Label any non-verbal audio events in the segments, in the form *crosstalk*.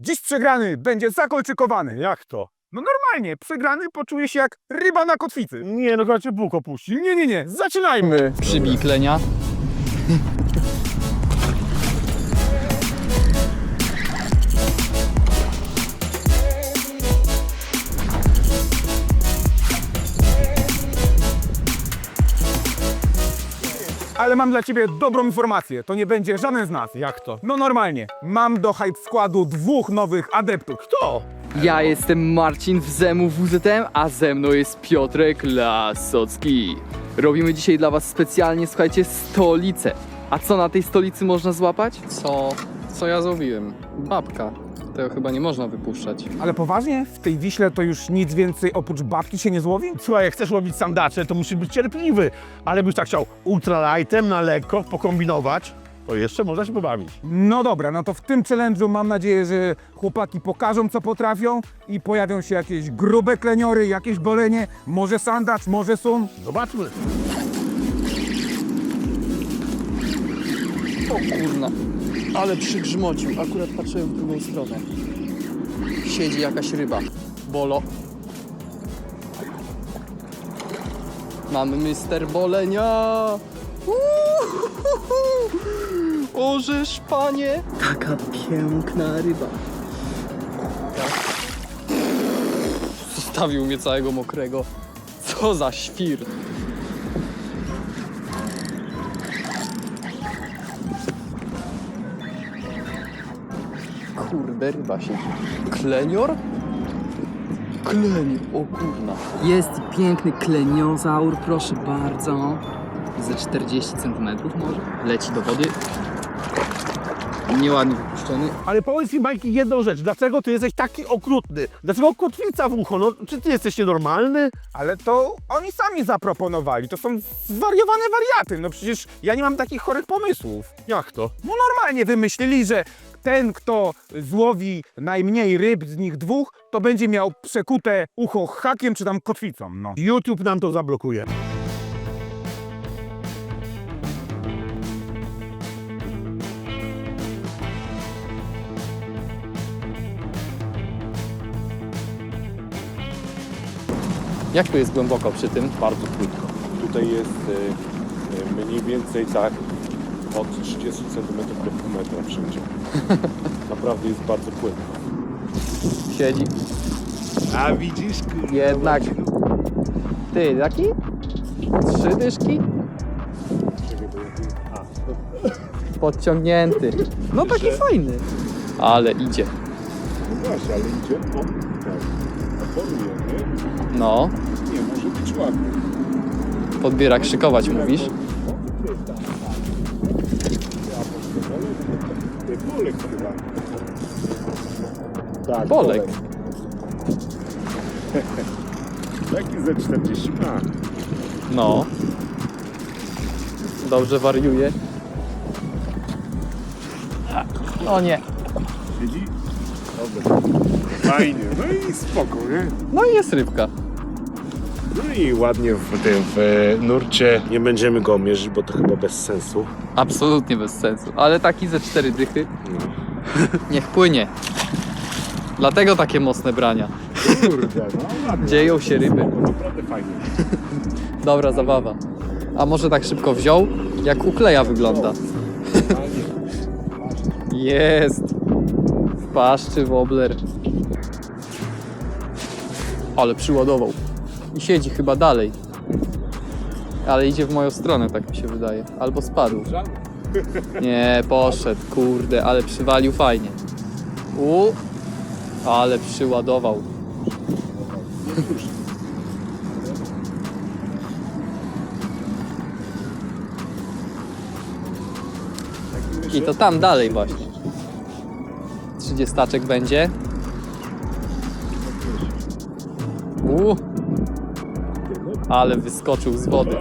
Dziś przegrany będzie zakolczykowany. Jak to? No normalnie, przegrany poczuje się jak ryba na kotwicy. Nie, no chyba cię Bóg opuści. Nie, nie, nie, zaczynajmy. Przybij klenia. Ale mam dla ciebie dobrą informację, to nie będzie żaden z nas. Jak to? No normalnie, mam do hype składu dwóch nowych adeptów. Kto? Ja jestem Marcin w Zemu WZM, a ze mną jest Piotrek Lasocki. Robimy dzisiaj dla was specjalnie, słuchajcie, stolicę. A co na tej stolicy można złapać? Co? Co ja zrobiłem? Babka. Tego chyba nie można wypuszczać. Ale poważnie? W tej Wiśle to już nic więcej oprócz babki się nie złowi? Słuchaj, jak chcesz łowić sandacze, to musisz być cierpliwy. Ale byś tak chciał ultralightem na lekko pokombinować, to jeszcze można się pobawić. No dobra, no to w tym challenge'u mam nadzieję, że chłopaki pokażą co potrafią i pojawią się jakieś grube kleniory, jakieś bolenie, może sandacz, może sun. Zobaczmy. O kurna. Ale przygrzmocił. Akurat patrzyłem w drugą stronę. Siedzi jakaś ryba. Bolo. Mamy Mister Bolenia. Orzesz, panie. Taka piękna ryba. Zostawił mnie całego mokrego. Co za świr. Kurde, ryba się. Klenior? Klenior, o kurna. Jest piękny kleniozaur, proszę bardzo. Ze 40 cm może. Leci do wody. Nieładnie wypuszczony. Ale powiedz mi, Majki, jedną rzecz. Dlaczego ty jesteś taki okrutny? Dlaczego kotwica w ucho? No, czy ty jesteś nienormalny? Ale to oni sami zaproponowali, to są zwariowane wariaty, no przecież ja nie mam takich chorych pomysłów. Jak to? No normalnie wymyślili, że ten, kto złowi najmniej ryb z nich dwóch, to będzie miał przekute ucho hakiem czy tam kotwicą, no. YouTube nam to zablokuje. Jak tu jest głęboko przy tym? bardzo płytko. Tutaj jest e, mniej więcej tak od 30 cm do pół metra. *laughs* Naprawdę jest bardzo płytko. Siedzi. A widzisz? Jednak. Ty, jaki? Trzy dyszki? Podciągnięty. No taki fajny. Ale idzie. No właśnie, ale idzie. O, tak. Nie? No, Nie, może być ładny. podbiera krzykować mówisz. Nie, Bolek chyba. Tak, Bolek. Taki *laughs* ze 40 ma. No. Dobrze wariuje. O nie. Siedzi? Dobra. Fajnie, no i spoko, nie? No i jest rybka. No i ładnie w tym w nurcie. Nie będziemy go mierzyć, bo to chyba bez sensu. Absolutnie bez sensu. Ale taki ze cztery dychy. No. Niech płynie. Dlatego takie mocne brania. Kurde, no ładnie. Dzieją się ryby. Spoko, Naprawdę fajnie. *laughs* Dobra zabawa. A może tak szybko wziął? Jak ukleja wygląda. *laughs* Jest. W paszczy wobler. Ale przyładował. I siedzi chyba dalej. Ale idzie w moją stronę, tak mi się wydaje. Albo spadł. Nie, poszedł, kurde, ale przywalił fajnie. U, ale przyładował. I to tam dalej właśnie. Trzydziestaczek będzie. U, ale wyskoczył z wody.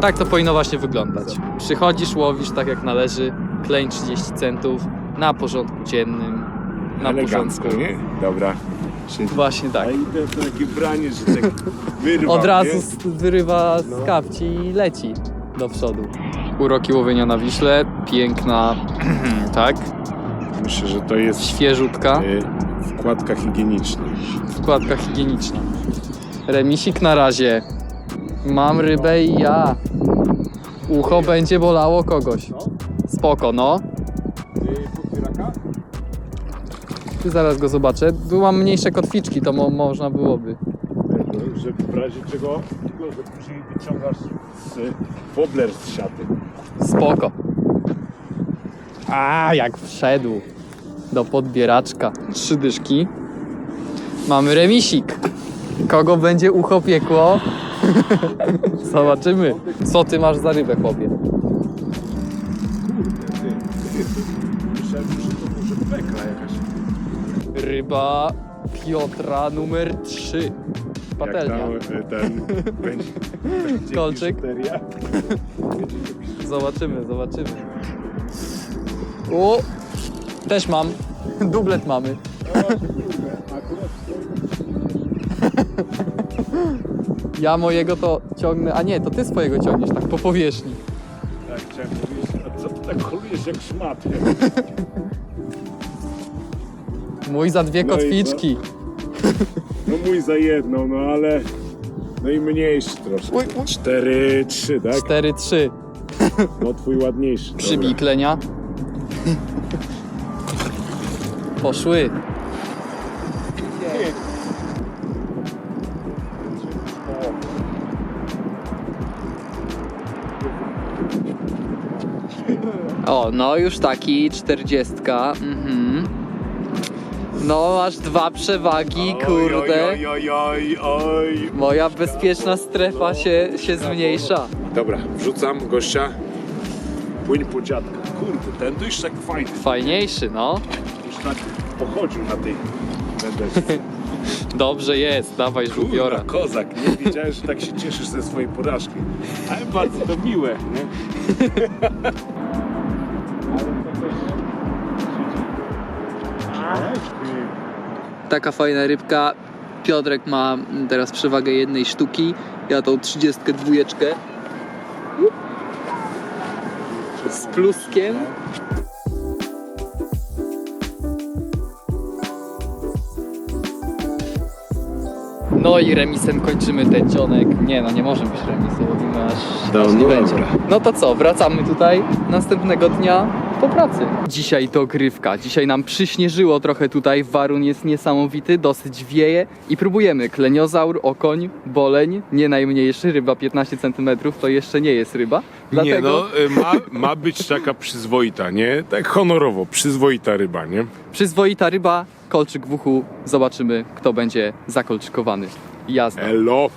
Tak to powinno właśnie wyglądać. Przychodzisz, łowisz tak jak należy, kleń 30 centów, na porządku dziennym, na Elegancko, nie? Dobra. Siedzi. Właśnie tak. A idę to takie branie, że tak Od razu nie? z- wyrywa z kapci i leci do przodu. Uroki łowienia na Wiśle, piękna, *clears throat* tak? Myślę, że to jest Świeżutka, y, wkładka higieniczna. wkładka higieniczna. Remisik na razie. Mam rybę i ja. Ucho będzie bolało kogoś. Spoko, no. Zaraz go zobaczę. Tu mam mniejsze kotwiczki, to mo można byłoby. Że w razie czego, tylko że później wyciągasz z wobler z siaty. Spoko. A, jak wszedł do podbieraczka. Trzy dyszki. Mamy remisik. Kogo będzie ucho piekło? *laughs* Zobaczymy. Co ty masz za rybę, chłopie? Ryba Piotra numer 3. Patelnia. Jak tam, y, ten będzie, będzie Kolczyk. biżuteria. Zobaczymy, zobaczymy. O! Też mam. Dublet mamy. Ja mojego to ciągnę, a nie, to ty swojego ciągniesz tak po powierzchni. Tak, chciałem powiedzieć, a co ty tak holujesz jak szmat? Mój za dwie No i kotwiczki. *laughs* No mój za jedną, no ale... No i mniejszy troszkę. Uj, uj. Cztery, trzy, tak? 4-3. No twój ładniejszy. Dobra. Przybij klenia. Poszły. O, no już taki czterdziestka. Mhm. No, masz dwa przewagi, kurde. Oj, oj, oj, oj. Moja bezpieczna strefa się, się zmniejsza. Dobra, wrzucam gościa. Płyń po dziadka. Kurde, ten to już tak fajny. Fajniejszy, no. Już tak pochodził na tej wędeczce. *laughs* Dobrze jest, dawaj. Kurwa, kozak, nie wiedziałem, że tak się cieszysz ze swojej porażki. Ale bardzo to miłe, nie? *laughs* Taka fajna rybka. Piotrek ma teraz przewagę jednej sztuki. Ja tą 32 z pluskiem. No i remisem kończymy ten dzionek. Nie no, nie może być remisu, łowimy aż, No, aż nie no będzie. No to co, wracamy tutaj następnego dnia po pracy. Dzisiaj to grywka. Dzisiaj nam przyśnieżyło trochę tutaj. Warun jest niesamowity, dosyć wieje i próbujemy. Kleniozaur, okoń, boleń, nie najmniejszy, ryba 15 cm to jeszcze nie jest ryba. Dlatego Nie no, y, ma, ma być taka przyzwoita, nie? Tak honorowo, przyzwoita ryba, nie? przyzwoita ryba, kolczyk w uchu. Zobaczymy, kto będzie zakolczykowany. Jazda. Elo!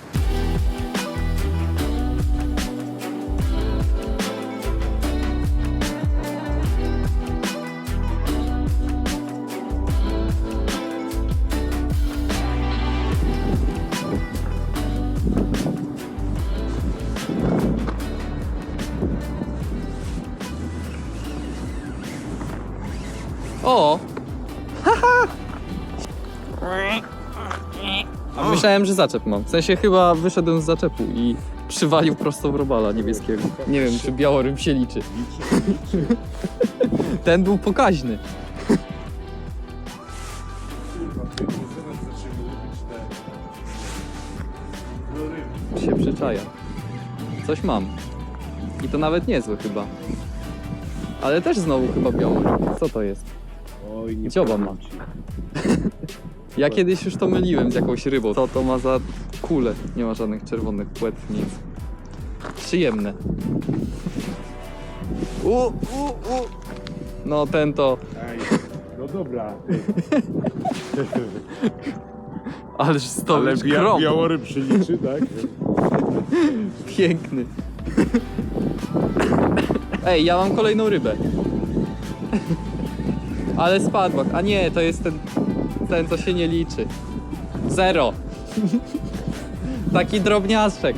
A myślałem, że zaczep mam. W sensie chyba wyszedłem z zaczepu i przywalił prosto w robala niebieskiego. Nie wiem, czy białoryb się liczy. Ten był pokaźny. Się przyczaja. Coś mam. I to nawet niezły chyba. Ale też znowu chyba białoryb. Co to jest? Oj, nie Dzioba ma. *laughs* Ja kiedyś już to myliłem z jakąś rybą. Co to ma za kule? Nie ma żadnych czerwonych płetw, nic. Przyjemne. U, u, u. No ten to, no dobra. *laughs* ależ to Ale bia, krąg. białoryb się liczy, tak? *laughs* Piękny. Ej, ja mam kolejną rybę. Ale spadła. A nie, to jest ten, ten co się nie liczy. Zero. Taki drobniaszek.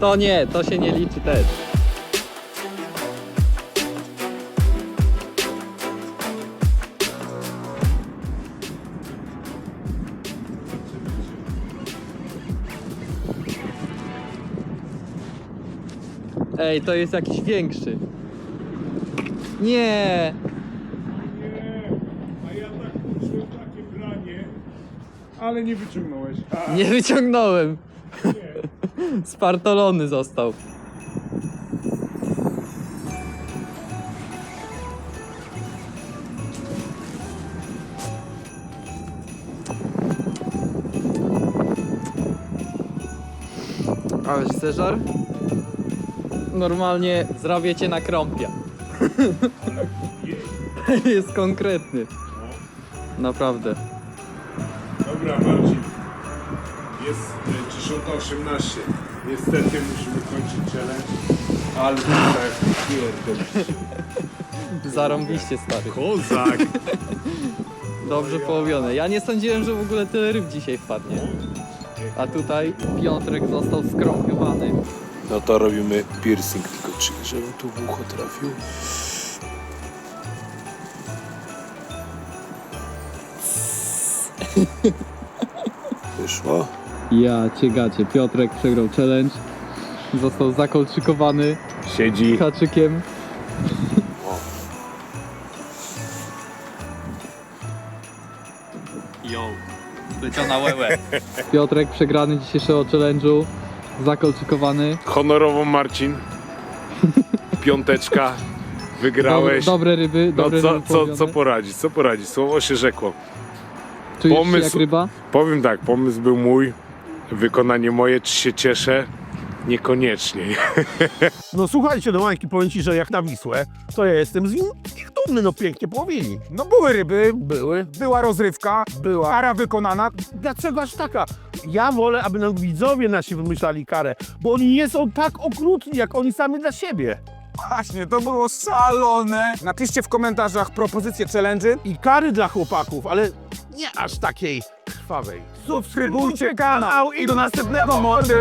To nie, to się nie liczy też. Ej, to jest jakiś większy. Nie! A ja tak uczyłem takie branie, ale nie wyciągnąłeś. A, Nie wyciągnąłem. *laughs* Spartolony został. Ależ Ceżar? Normalnie zrobię cię na krąpia. *laughs* Jest konkretny. Naprawdę. Dobra, Marcin. Jest e, 10.18. Niestety musimy kończyć challenge. Ale tak, pierdol. Zarąbiście stary. Kozak. *laughs* Dobrze połowione. Ja nie sądziłem, że w ogóle tyle ryb dzisiaj wpadnie. A tutaj Piotrek został skrąpiowany. No to robimy piercing, tylko czy żebym tu w ucho trafił. Wyszło. Ja cię gacie. Piotrek przegrał challenge. Został zakolczykowany Siedzi. haczykiem. Yo, leciona łełę. Piotrek przegrany dzisiejszego challenge'u. Zakolczykowany. Honorowo Marcin. *laughs* Piąteczka. Dobre, Wygrałeś. dobre ryby, No dobre co, ryby co, połowione. co poradzić, co poradzić? Słowo się rzekło. Czujesz się pomysł- jak ryba? Powiem tak, pomysł był mój, wykonanie moje, czy się cieszę? Niekoniecznie. *laughs* No słuchajcie, no Mańki, powiem ci, że jak na Wisłę, to ja jestem z nich dumny, no pięknie połowili. No były ryby, Były. była rozrywka, Była. kara wykonana. Dlaczego aż taka? Ja wolę, aby nam widzowie nasi wymyślali karę, bo oni nie są tak okrutni, jak oni sami dla siebie. Właśnie, to było szalone. Napiszcie w komentarzach propozycje challenge'y. I kary dla chłopaków, ale nie aż takiej krwawej. Subskrybujcie kanał i do następnego mordy.